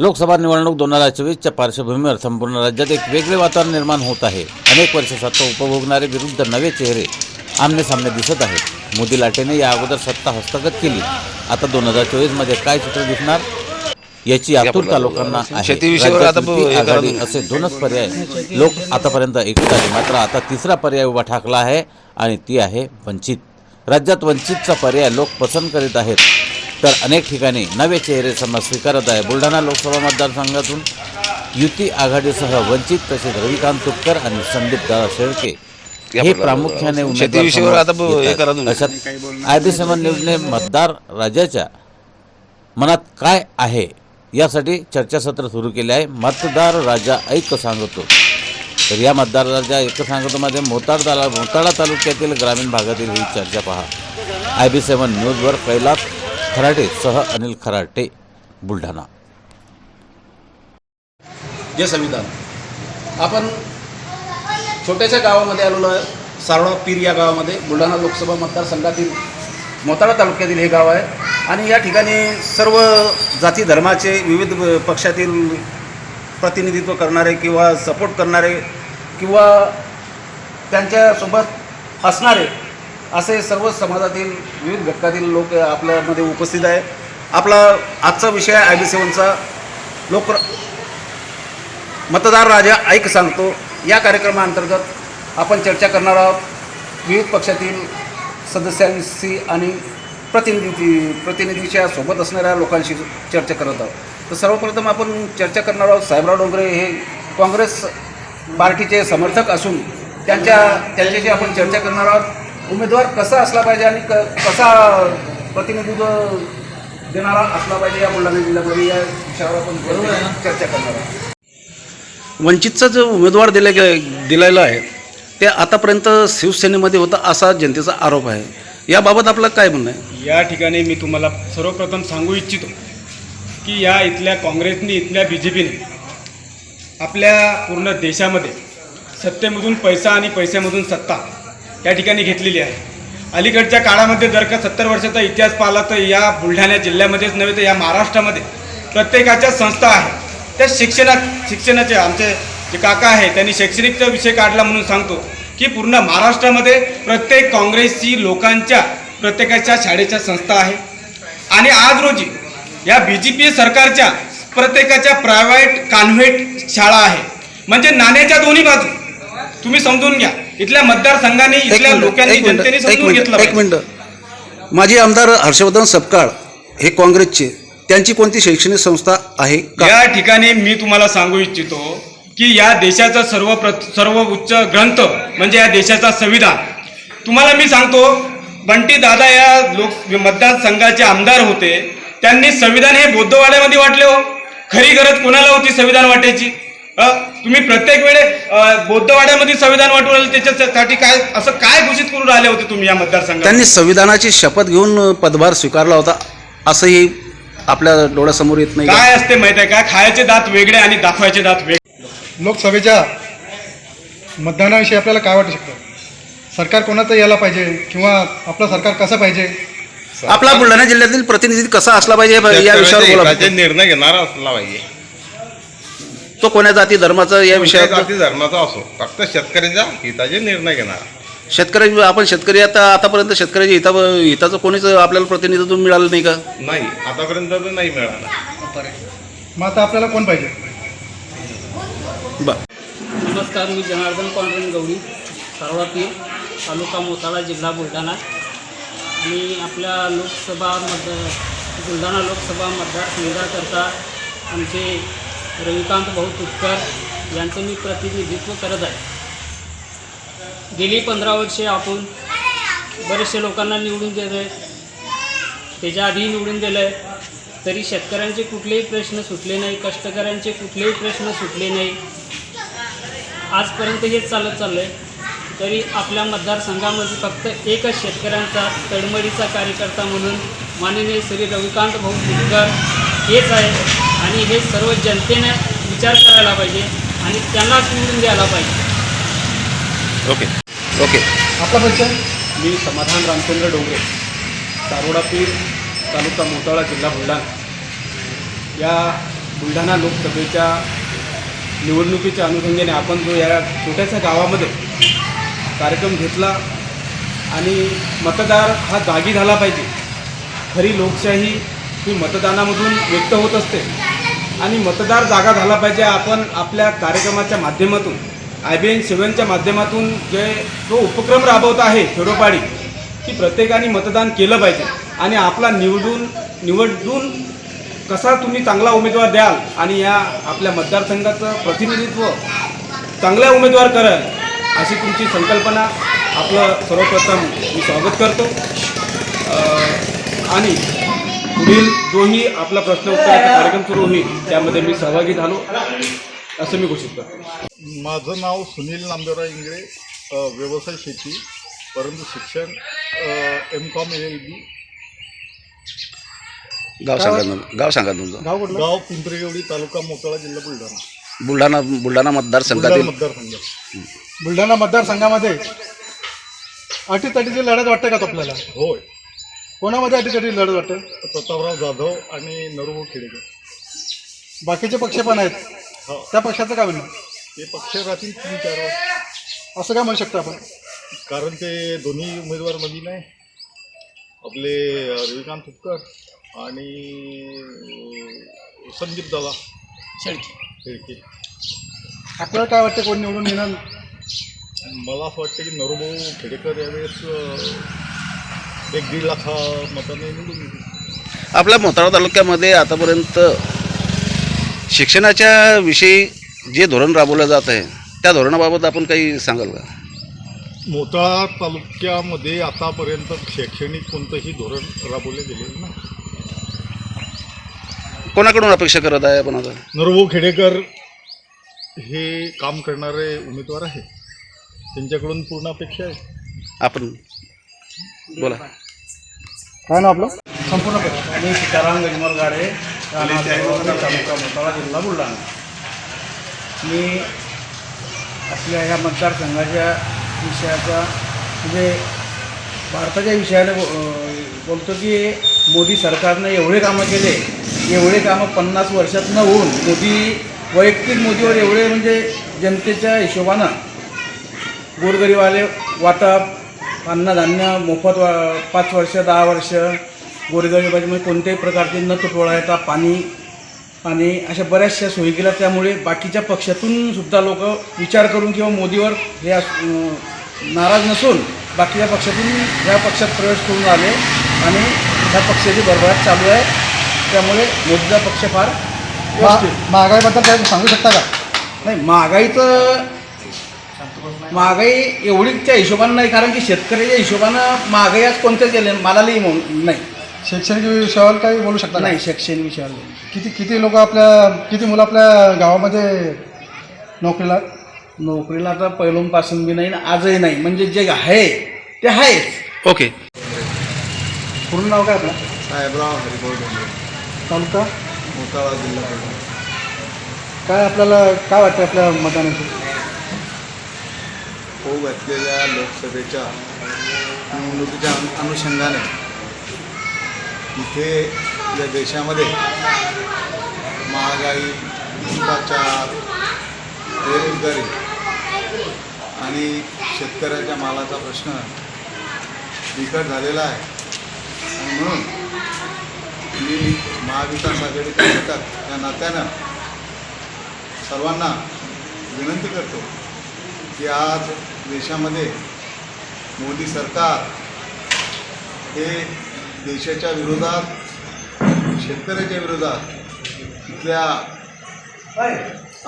लोकसभा निवडणूक दोन हजार चोवीसच्या पार्श्वभूमीवर संपूर्ण राज्यात एक वेगळे वातावरण निर्माण होत आहे. अनेक वर्ष सत्ता उपभोगणारे विरुद्ध नवे चेहरे आमने सामने दिसत आहेत. मोदी लाटेने या अगोदर सत्ता हस्तगत केली. आता दोन हजार चोवीसमध्ये काय चित्र दिसणार? याची आतुरता लोकांना आहे. असे दोनच पर्याय लोक आतापर्यंत ऐकत आले मात्र आता तिसरा पर्याय उभा ठाकला आहे आणि ती आहे वंचित. राज्यात वंचितचा पर्याय लोक पसंत करीत आहेत. तर अनेक ठिकाणी नवे चेहरे समज स्वीकारत आहे. बुलढाणा लोकसभा मतदारसंघातून युती आघाडीसह वंचित तसेच रविकांत तुपकर आणि संदीप दादा शेळके हे प्रामुख्याने उमेदवार शेतीविषयीवर आता समोर येत करा आहेत. तुम्ही. अशात आय बी सेवन न्यूजने मतदार राजाच्या मनात काय आहे यासाठी चर्चासत्र सुरू केले आहे. मतदार राजा ऐक सांगतो. तर या मतदार राजा ऐक सांगतोमध्ये मोताड ताला मोताळा तालुक्यातील ग्रामीण भागातील ही चर्चा पहा. आय बी सेवन न्यूजवर कैलास खराटे सह अनिल खराटे बुलढाणा. जे संविधान. आपण छोट्याशा गावामध्ये आलेलो आहे. सारोळा पीर या गावामध्ये. बुलढाणा लोकसभा मतदारसंघातील मोताळा तालुक्यातील हे गाव आहे. आणि या ठिकाणी सर्व जाती धर्माचे विविध पक्षातील प्रतिनिधित्व करणारे किंवा सपोर्ट करणारे किंवा त्यांच्यासोबत असणारे असे सर्व समाजातील विविध घटकातील लोक आपल्यामध्ये उपस्थित आहे आपला आजचा विषय आय बी सेवनचा लोक मतदार राजा ऐक सांगतो. या कार्यक्रमाअंतर्गत आपण चर्चा करणार आहोत. विविध पक्षातील सदस्यांशी आणि प्रतिनिधी प्रतिनिधीच्या सोबत असणाऱ्या लोकांशी चर्चा करत आहोत. तर सर्वप्रथम आपण चर्चा करणार आहोत. साहेबराव डोंगरे हे काँग्रेस पार्टीचे समर्थक असून त्यांच्या त्यांच्याशी आपण चर्चा करणार आहोत. उमेदवार कसा असला पाहिजे आणि क कसा प्रतिनिधित्व देणारा असला पाहिजे या बुलढाणा जिल्ह्यामध्ये या विषयावर आपण चर्चा करणार आहोत. वंचितचा जो उमेदवार दिला गे दिलेला आहे ते आतापर्यंत शिवसेनेमध्ये होता असा जनतेचा आरोप आहे. याबाबत आपलं काय म्हणणं आहे? या ठिकाणी मी तुम्हाला सर्वप्रथम सांगू इच्छितो की या इथल्या काँग्रेसने इथल्या बी जे पीने आपल्या पूर्ण देशामध्ये सत्तेमधून पैसा आणि पैशामधून सत्ता या ठिकाणी घेतलेली आहे. अलीकडच्या काळामध्ये जर का सत्तर वर्षाचा इतिहास पाहिला तर या बुलढाणा जिल्ह्यामध्येच नव्हे तर या महाराष्ट्रामध्ये प्रत्येकाच्या संस्था आहे त्या शिक्षणात शिक्षणाचे आमचे जे काका आहे त्यांनी शैक्षणिकचा विषय काढला म्हणून सांगतो की पूर्ण महाराष्ट्रामध्ये प्रत्येक काँग्रेसची लोकांच्या प्रत्येकाच्या शाळेच्या संस्था आहे. आणि आज रोजी या बी जे पी सरकारच्या प्रत्येकाच्या प्रायव्हेट कॉन्व्हेंट शाळा आहे. म्हणजे नाण्याच्या दोन्ही बाजू तुम्ही समजून घ्या. इथल्या मतदारसंघाने इथल्या लोकांनी जनतेने समजून घेतलं एक. मिनिट. माजी आमदार हर्षवर्धन सपकाळ हे काँग्रेसचे. त्यांची कोणती शैक्षणिक संस्था आहे? या ठिकाणी मी तुम्हाला सांगू इच्छितो की या देशाचा सर्व सर्व उच्च ग्रंथ म्हणजे या देशाचा संविधान. तुम्हाला मी सांगतो बंटी दादा या लोक मतदारसंघाचे आमदार होते. त्यांनी संविधान हे बौद्धवाड्यामध्ये वाटले हो. खरी गरज कोणाला होती संविधान वाटायची? तुम्ही प्रत्येक वेळे अ, बौद्धवाड्यामध्ये संविधान वाटून त्याच्यासाठी काय असं काय घोषित करून राहिले होते तुम्ही या मतदारसंघात? त्यांनी संविधानाची शपथ घेऊन पदभार स्वीकारला होता असंही आपल्या डोळ्यासमोर येत नाही? काय असते माहिती आहे का? खायचे दात वेगळे आणि दाखवायचे दात वेगळे. लोकसभेच्या मतदानाविषयी आपल्याला काय वाटू शकतं? सरकार कोणाचं यायला पाहिजे किंवा आपलं सरकार कसं पाहिजे? आपला बुलढाणा जिल्ह्यातील प्रतिनिधी कसा असला पाहिजे या विषयावर निर्णय घेणारा असला पाहिजे. तो कोण्या जाती धर्माचा या विषयावर जाती धर्माचा असो फक्त शेतकऱ्याच्या हिताचे निर्णय घेणारा. शेतकरी आपण शेतकरी आता आतापर्यंत शेतकऱ्याच्या हिता हिताचं कोणीच आपल्याला प्रतिनिधित्व मिळालं नाही का? नाही आतापर्यंत तर नाही मिळाला. मग आता आपल्याला कोण पाहिजे? बरं नमस्कार मी जनार्दन पांडुरंग गवळी सारोळा पीर तालुका मोताळा जिल्हा बुलढाणा. आणि आपल्या लोकसभा मतदार बुलढाणा लोकसभा मतदारसंघाकरता आमचे रविकांत भाऊ तुपकर यांचं मी प्रतिनिधित्व करत आहे. गेली पंधरा वर्षे आपण बरेचसे लोकांना निवडून देत आहे त्याच्या आधी निवडून दिलं आहे तरी शेतकऱ्यांचे कुठलेही प्रश्न सुटले नाही कष्टकऱ्यांचे कुठलेही प्रश्न सुटले नाही. आजपर्यंत हेच चालत चाललं आहे तरी आपल्या मतदारसंघामध्ये फक्त एकच शेतकऱ्यांचा तळमळीचा कार्यकर्ता म्हणून माननीय श्री रविकांत भाऊ तुपकर हेच आहे आणि हे सर्व जनतेने विचार करायला पाहिजे आणि त्यांनाच निवडून द्यायला पाहिजे. ओके. ओके. आपला परिचय मी समाधान रामचंद्र डोंगरे दारोडा पीर तालुका मोताळा जिल्हा बुलढाणा. या बुलढाणा लोकसभेच्या निवडणुकीच्या अनुषंगाने आपण जो या छोट्याशा गावामध्ये कार्यक्रम घेतला आणि मतदार हा जागी झाला पाहिजे. खरी लोकशाही ही मतदानामधून व्यक्त होत असते. आणि मतदार जागा झाला पाहिजे. आपण आपल्या कार्यक्रमाच्या माध्यमातून आय बी एन सेवनच्या माध्यमातून जे जो उपक्रम राबवत आहे खेडोपाडी की प्रत्येकाने मतदान केलं पाहिजे. आणि आपला निवडून निवडून कसा तुम्ही चांगला उमेदवार द्याल आणि या आपल्या मतदारसंघाचं प्रतिनिधित्व चांगल्या उमेदवार कराल अशी तुमची संकल्पना आपलं सर्वप्रथम मी स्वागत करतो. आणि पुढील जोही आपला प्रश्न उत्तराचा कार्यक्रम सुरू होईल. त्यामध्ये मी सहभागी झालो. असं मी घोषित करतो. माझं नाव सुनील नामदेवराव इंगळे व्यवसाय शेती परंतु शिक्षण M com L L B गाव सांगा तुम- गाव सांगा तुमचं. गाव कुठलं? गाव पिंपरीगवडी तालुका मोताळा जिल्हा बुलढाणा. बुलढाणा बुलढाणा बुलढाणा मतदारसंघातील मतदारसंघ बुलढाणा मतदारसंघामध्ये अटीतटीची लढत वाटते का तो आपल्याला होय. कोणामध्ये अटीतटी लढत वाटते? प्रतापराव जाधव आणि नरुभाऊ खेडेकर. बाकीचे पक्ष पण आहेत. हो. त्या पक्षाचं काय म्हणणं ते पक्ष राहतील तीन चार वर्ष. असं काय म्हणू शकतो आपण? कारण ते दोन्ही उमेदवारमध्ये नाही. आपले अ, रविकांत तुपकर आणि अ, संदीप दादा. शेळके. आपल्याला काय वाटतं कोण निवडून येणार? मला असं वाटतं की नरुभाऊ खेडेकर यावेळेस अ, एक दीड लाखा मताने निवडून येतील. आपल्या मोताळा तालुक्यामध्ये आतापर्यंत शिक्षणाच्या विषयी जे धोरण राबवलं जात आहे त्या धोरणाबाबत आपण काही सांगाल का? मोताळा तालुक्यामध्ये आतापर्यंत शैक्षणिक कोणतंही धोरण राबवले गेलेलं नाही. कोणाकडून अपेक्षा करत आहे आपण आता? नरभाऊ खेडेकर हे काम करणारे उमेदवार आहे त्यांच्याकडून पूर्ण अपेक्षा आहे. आपण बोला. काय ना आपलं? संपूर्ण पक्ष. मी सीताराम गजमल गाडे तालुका मोताळा जिल्हा बुलढाणा. मी आपल्या ह्या मतदारसंघाच्या विषयाचा म्हणजे भारताच्या विषयाने बोलतो की मोदी सरकारनं एवढे कामं केले एवढे कामं पन्नास वर्षात न होऊन मोदी वैयक्तिक मोदीवर एवढे म्हणजे जनतेच्या हिशोबानं गोरगरीवाले वाटप अन्नधान्य मोफत वा पाच वर्ष दहा वर्ष गोरगरिबाचे म्हणजे कोणत्याही प्रकारचे न तुटवडा येता पाणी पाणी अशा बऱ्याचशा सोयी केल्या. त्यामुळे बाकीच्या पक्षातून सुद्धा लोक विचार करून किंवा मोदीवर हे नाराज नसून बाकीच्या पक्षातून ह्या पक्षात प्रवेश करून आले आणि ह्या पक्षाची भरभराट चालू आहे. त्यामुळे मोदीचा पक्ष फार महागाईबद्दल काय सांगू शकता का? नाही महागाईचं महागाई एवढीच्या हिशोबानं नाही कारण की शेतकऱ्याच्या हिशोबानं महागाई आज कोणत्याच गेले? मालालाही म्हणून नाही. शैक्षणिक विषयावर काही बोलू शकता? नाही शैक्षणिक विषयावर किती किती लोक आपल्या किती मुलं आपल्या गावामध्ये नोकरीला? नोकरीला आता पहिलूनपासून बी नाही ना आजही नाही. म्हणजे जे आहे ते आहेच. ओके. पूर्ण नाव काय आपलं? साहेबराव हरिभाऊ डोंगरे तालुका? मोताळा जिल्हा. काय आपल्याला काय वाटतं आपल्या मतदानाचं होऊ घातलेल्या लोकसभेच्या निवडणुकीच्या अनु- अनुषंगाने इथे या देशामध्ये महागाई भ्रष्टाचार बेरोजगारी आणि शेतकऱ्याच्या मालाचा प्रश्न बिकट झालेला आहे. आणि म्हणून मी महाविकास आघाडीचा घटक या नात्यानं सर्वांना विनंती करतो की आज देशामध्ये मोदी सरकार हे देशाच्या विरोधात शेतकऱ्याच्या विरोधात इथल्या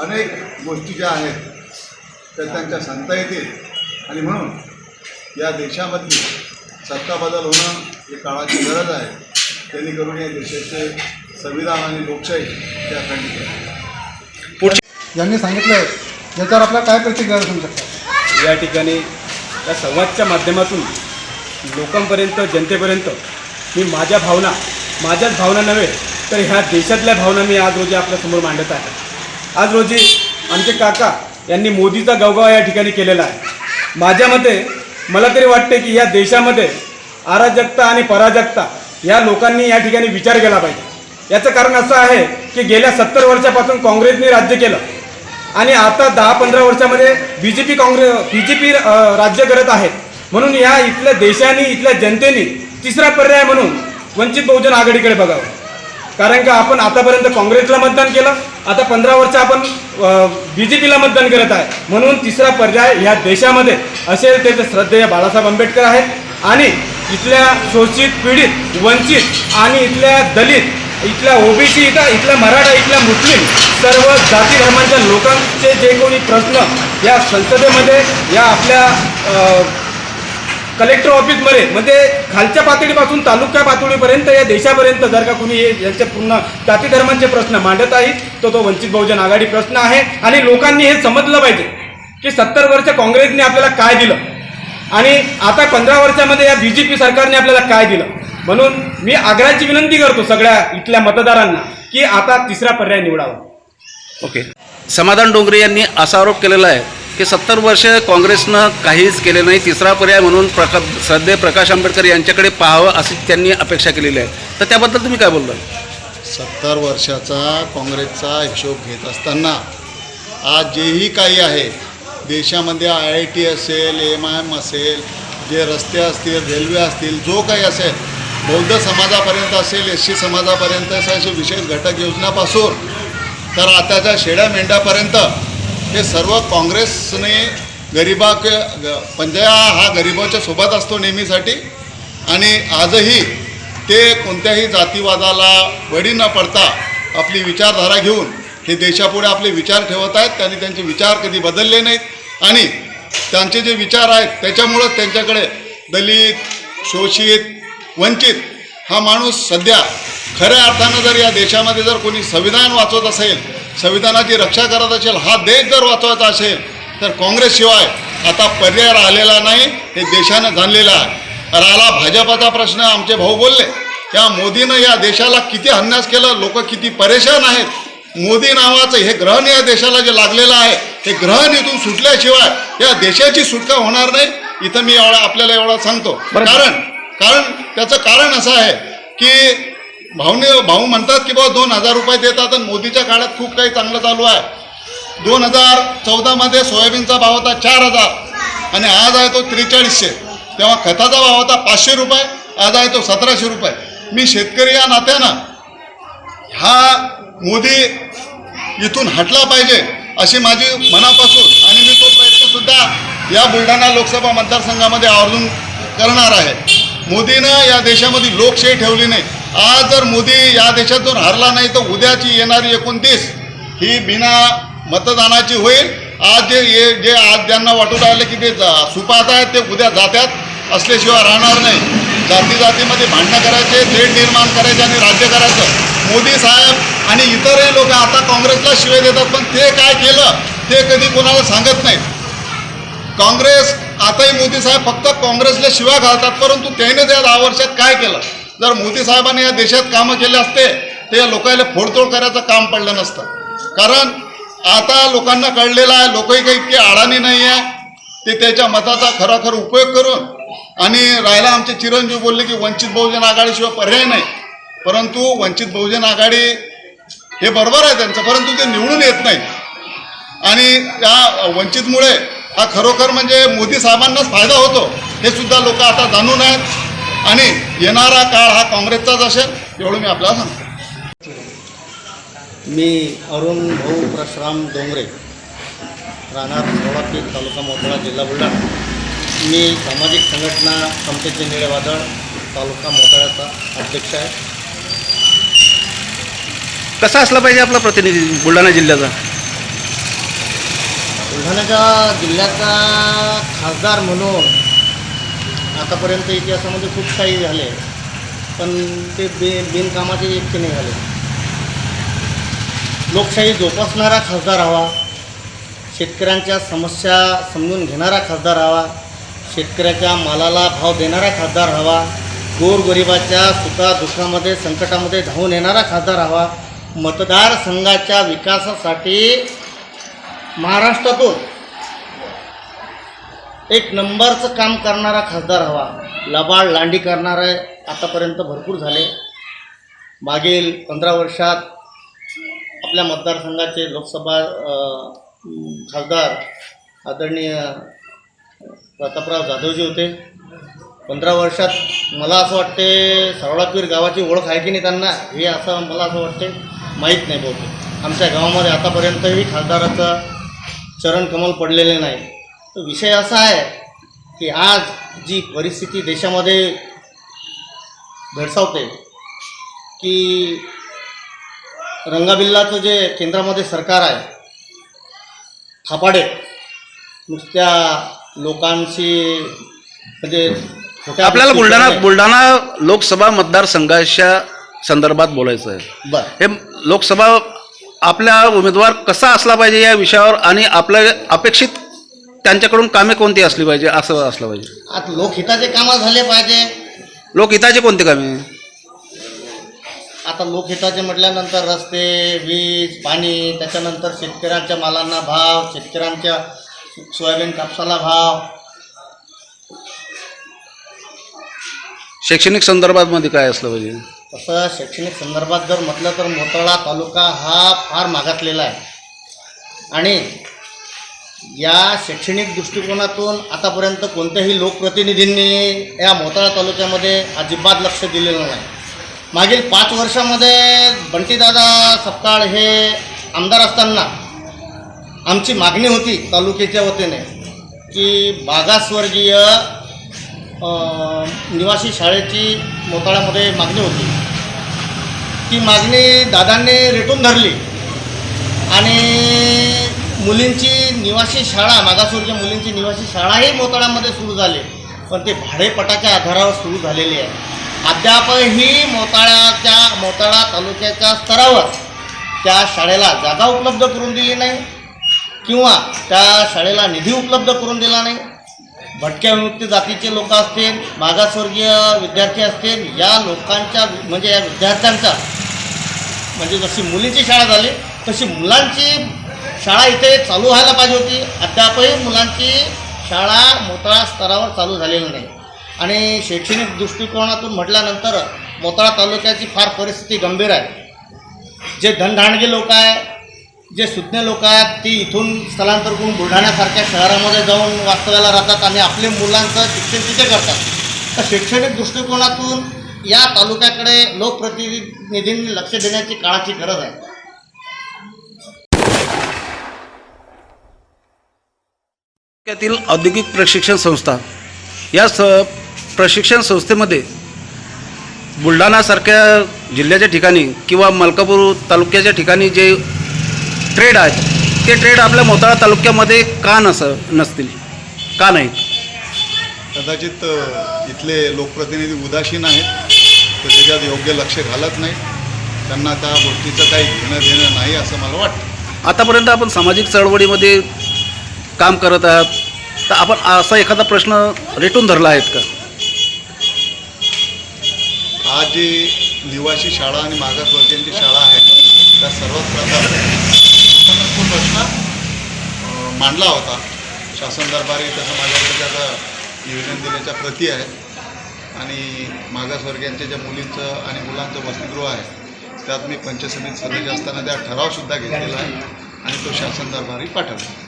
अनेक गोष्टी ज्या आहेत त्या त्यांच्या सांगता येतील. आणि म्हणून या देशामधली सत्ता बदल होणं ही काळाची गरज आहे. जेणेकरून या देशाचे संविधान आणि लोकशाही त्या खंडित आहे यांनी सांगितलं याच्यावर आपला काय प्रतिक्रिया असू शकतात या ठिकाणी या संवादच्या माध्यमातून लोकांपर्यंत जनतेपर्यंत मी माझ्या भावना माझ्याच भावना नव्हे तर ह्या देशातल्या भावना मी आज रोजी आपल्यासमोर मांडत आहे. आज रोजी आमचे काका यांनी मोदीचा गवगाव या ठिकाणी केलेला आहे. माझ्या मते मला तरी वाटते की या देशामध्ये अराजकता आणि पराजकता या लोकांनी या ठिकाणी विचार केला पाहिजे. याचं कारण असं आहे की गेल्या सत्तर वर्षापासून काँग्रेसने राज्य केलं. आणि आता दहा पंधरा वर्षामध्ये B J P Congress B J P राज्य करत आहे म्हणून या इथल्या देशाने इथल्या जनतेने तिसरा पर्याय म्हणून वंचित बहुजन आघाडीकडे बघावं. कारण का आपण आतापर्यंत काँग्रेसला मतदान केलं आता पंधरा वर्ष आपण बी जे पीला मतदान करत आहे. म्हणून तिसरा पर्याय ह्या देशामध्ये असेल ते श्रद्धेय बाळासाहेब आंबेडकर आहेत. आणि इथल्या शोषित पीडित वंचित आणि इथल्या दलित इथल्या ओबीसी इथं इथल्या मराठा इथल्या मुस्लिम सर्व जाती धर्मांच्या लोकांचे जे कोणी प्रश्न या संसदेमध्ये या आपल्या कलेक्टर ऑफिसमध्ये म्हणजे खालच्या पातळीपासून तालुका पातळीपर्यंत या देशापर्यंत जर का कुणी यांचे पूर्ण जाती धर्मांचे प्रश्न मांडत आहेत तर तो वंचित बहुजन आघाडी प्रश्न आहे. आणि लोकांनी हे समजलं पाहिजे की सत्तर वर्ष काँग्रेसने आपल्याला काय दिलं? आणि आता पंधरा वर्षामध्ये या बी जे पी सरकारने आपल्याला काय दिलं? म्हणून मी आग्रहाची विनंती करतो सगळ्या इथल्या मतदारांना की आता तिसरा पर्याय निवडावा. ओके. समाधान डोंगरे यांनी असा आरोप केलेला आहे की सत्तर वर्ष काँग्रेसनं काहीच केले नाही तिसरा पर्याय म्हणून प्रका श्रद्धे प्रकाश आंबेडकर यांच्याकडे पाहावं अशी त्यांनी अपेक्षा केलेली आहे. तर त्याबद्दल तुम्ही काय बोलता सत्तर वर्षाचा काँग्रेसचा हिशोब घेत असताना आज जेही काही आहे देशामध्ये आय आय टी असेल एम आय एम असेल जे रस्ते असतील रेल्वे असतील जो काही असेल बौद्ध समाजापर्यंत असेल एस सी समाजापर्यंत असे विशेष घटक योजनापासून. तर आताच्या शेड्या मेंढ्यापर्यंत हे सर्व काँग्रेसने गरिबा पंजया हा गरिबाच्या सोबत असतो नेहमीसाठी. आणि आजही ते कोणत्याही जातीवादाला बळी न पडता आपली विचारधारा घेऊन हे देशापुढे आपले विचार ठेवत आहेत. त्यांनी त्यांचे विचार कधी बदलले नाहीत. आणि त्यांचे जे विचार आहेत त्याच्यामुळंच त्यांच्याकडे दलित शोषित वंचित हा माणूस सध्या खऱ्या अर्थानं जर या देशामध्ये जर कोणी संविधान वाचवत असेल संविधानाची रक्षा करत असेल हा देश जर वाचवायचा असेल तर काँग्रेसशिवाय आता पर्याय राहिलेला नाही हे देशानं जाणलेलं आहे. राहिला भाजपाचा प्रश्न आमचे भाऊ बोलले त्या मोदीनं या देशाला किती हन्यास केलं लोक किती परेशान आहेत. मोदी नावाचं हे ग्रहण या देशाला जे लागलेलं आहे हे ग्रहण इथून सुटल्याशिवाय या देशाची सुटका होणार नाही. इथं मी एवढा आपल्याला एवढा सांगतो. कारण कारण त्याचं कारण असं आहे की भाऊने भाऊ म्हणतात की बाबा दोन हजार रुपये देतात आणि मोदीच्या काळात खूप काही चांगलं चालू आहे. दोन हजार चौदामध्ये सोयाबीनचा भाव होता चार हजार आणि आज आहे तो त्रेचाळीसशे. तेव्हा खताचा भाव होता पाचशे रुपये आज आहे तो सतराशे रुपये. मी शेतकरी या नात्यानं हा मोदी इथून हटला पाहिजे अशी माझी मनापासून आणि मी तो प्रयत्नसुद्धा या बुलढाणा लोकसभा मतदारसंघामध्ये आवर्जून करणार आहे. मोदीनं या देशामध्ये लोकशाही ठेवली नाही. आज जर मोदी या देशातून हरला नाही तर उद्याची येणारी एकोणतीस ही बिना मतदानाची होईल. आज जे ये जे आज ज्यांना वाटू राहिले की ते जा- सुपात आहेत ते उद्या जात्यात असल्याशिवाय राहणार नाही. जाती जातीमध्ये भांडणं करायचे थेट निर्माण करायचे आणि राज्य करायचं. मोदी साहेब आणि इतरही लोक आता काँग्रेसला शिवाय देतात पण ते काय केलं ते कधी कोणाला सांगत नाहीत. काँग्रेस आताही मोदी साहेब फक्त काँग्रेसला शिवा घालतात परंतु त्याने त्या दहा वर्षात काय केलं? जर मोदी साहेबांनी या देशात कामं केले असते तर या लोकांना फोडतोड करायचं काम पडलं नसतं. कारण आता लोकांना कळलेलं आहे लोकही काही इतकी अडाणी नाही आहे ते त्याच्या मताचा खरोखर उपयोग करून आणि राहिला आमचे चिरंजीव बोलले की वंचित बहुजन आघाडीशिवाय पर्याय नाही. परंतु वंचित बहुजन आघाडी हे बरोबर आहे त्यांचं परंतु ते निवडून येत नाही. आणि त्या वंचितमुळे हा खरोखर म्हणजे मोदी साहेबांनाच फायदा होतो. हे सुद्धा लोक आता जाणून आहेत. आणि येणारा काळ हा काँग्रेसचाच असेल एवढं मी आपल्याला सांगतो. मी अरुण भाऊ परशुराम डोंगरे राहणार सोळापी तालुका मोताळा जिल्हा बुलढाणा. मी सामाजिक संघटना समतेचे निळे वादळ तालुका मोताळ्याचा अध्यक्ष आहे. कसा असला पाहिजे आपला प्रतिनिधी बुलढाणा जिल्ह्याचा? बुलढाण्याच्या जिल्ह्याचा खासदार म्हणून आतापर्यंत इतिहासामध्ये खूप काही झाले पण ते बे बिनकामाचे एकटे निघाले लोकशाही जोपासणारा खासदार हवा शेतकऱ्यांच्या समस्या समजून घेणारा खासदार हवा शेतकऱ्याच्या मालाला भाव देणारा खासदार हवा गोरगरिबाच्या सुखादुःखामध्ये संकटामध्ये धावून येणारा खासदार हवा मतदारसंघाच्या विकासासाठी महाराष्ट्रातून एक नंबरचं काम करणारा खासदार हवा. लबाड लांडी करणारे आतापर्यंत भरपूर झाले. मागील पंधरा वर्षात आपल्या मतदारसंघाचे लोकसभा खासदार आदरणीय प्रतापराव जाधवजी होते. पंधरा वर्षात मला असं वाटते सरवळापीर गावाची ओळख आहे की नाही त्यांना हे असं मला असं वाटते माहीत नाही बहुतेक. आमच्या गावामध्ये आतापर्यंतही खासदाराचं चरणकमल पडलेले नाही. तर विषय असा आहे की आज जी परिस्थिती देशामध्ये भेडसावते की रंगाबिल्लाचं जे केंद्रामध्ये सरकार आहे थापाडे नुसत्या लोकांशी म्हणजे आपल्याला बुलढाणा. बुलढाणा लोकसभा मतदारसंघाच्या संदर्भात बोलायचं आहे बरं. हे लोकसभा आपला उमेदवार कसा असला पाहिजे या विषयावर आणि आपल्या अपेक्षित त्यांच्याकडून कामे कोणती असली पाहिजे असं असलं पाहिजे? आता लोकहिताचे कामं झाले पाहिजे. लोकहिताचे कोणते कामे? आता लोकहिताचे म्हटल्यानंतर रस्ते वीज पाणी त्याच्यानंतर शेतकऱ्यांच्या मालांना भाव शेतकऱ्यांच्या सोयाबीन कापसाला भाव. शैक्षणिक संदर्भात मध्ये काय असलं पाहिजे? तसं शैक्षणिक संदर्भात जर म्हटलं तर मोताळा तालुका हा फार मागासलेला आहे. आणि या शैक्षणिक दृष्टिकोनातून आतापर्यंत कोणत्याही लोकप्रतिनिधींनी या मोताळा तालुक्यामध्ये अजिबात लक्ष दिलेलं नाही. मागील पाच वर्षामध्ये बंटीदादा सपकाळ हे आमदार असताना आमची मागणी होती तालुक्याच्या वतीने की मागासवर्गीय निवासी शाळेची मोताळ्यामध्ये मागणी होती. ती मागणी दादांनी रेटून धरली. आणि मुलींची निवासी शाळा मागासवर्गीय मुलींची निवासी शाळाही मोताळ्यामध्ये सुरू झाली. पण ते भाडेपटाच्या आधारावर सुरू झालेली आहे. अद्यापही मोताळ्याच्या मोताळा तालुक्याच्या स्तरावर त्या शाळेला जागा उपलब्ध करून दिली नाही किंवा त्या शाळेला निधी उपलब्ध करून दिला नाही. भटक्या विमुक्त जातीचे लोक असतील मागासवर्गीय विद्यार्थी असतील या लोकांच्या म्हणजे या विद्यार्थ्यांचा. म्हणजे जशी मुलींची शाळा झाली तशी मुलांची शाळा इथे चालू व्हायला पाहिजे होती. अद्यापही मुलांची शाळा मोताळा स्तरावर चालू झालेली नाही. आणि शैक्षणिक दृष्टिकोनातून म्हटल्यानंतर मोताळा तालुक्याची फार परिस्थिती गंभीर आहे. जे धनधाणगे लोक आहे जे सुज्ञ लोक आहेत ती इथून स्थलांतर करून बुलढाण्यासारख्या शहरामध्ये जाऊन वास्तव्याला राहतात आणि आपले मुलांचं शिक्षण तिथे करतात. तर शैक्षणिक दृष्टिकोनातून या तालुक्याकडे लोकप्रतिनिधींनी लक्ष देण्याची काळाची गरज आहे. तालुक्यातील औद्योगिक प्रशिक्षण संस्था या स प्रशिक्षण संस्थेमध्ये बुलढाणासारख्या जिल्ह्याच्या ठिकाणी किंवा मलकापूर तालुक्याच्या ठिकाणी जे ट्रेड आहेत. ते ट्रेड आपल्या मोताळा तालुक्यामध्ये का नस नसतील? का नाहीत? कदाचित इथले लोकप्रतिनिधी उदासीन आहेत. तर त्याच्यात योग्य लक्ष घालत नाहीत. त्यांना त्या गोष्टीचं काही घेणं देणं नाही असं मला वाटतं. आतापर्यंत आपण सामाजिक चळवळीमध्ये काम करत आहात. तर आपण असा एखादा प्रश्न रेटून धरला आहेत का? आज जी निवासी शाळा आणि मागासवर्गीयांची शाळा आहे त्या सर्वात प्रथम तो प्रश्न मांडला होता. शासन दरबारी तसं माझ्याकडे त्याचा निवेदन दिल्याच्या प्रती आहेत आणि मागासवर्गीयांच्या ज्या मुलींचं आणि मुलांचं वसतिगृह आहे त्यात मी पंचसमित सदस्य असताना त्या ठरावसुद्धा घेतलेला आहे आणि तो शासन दरबारी पाठवला.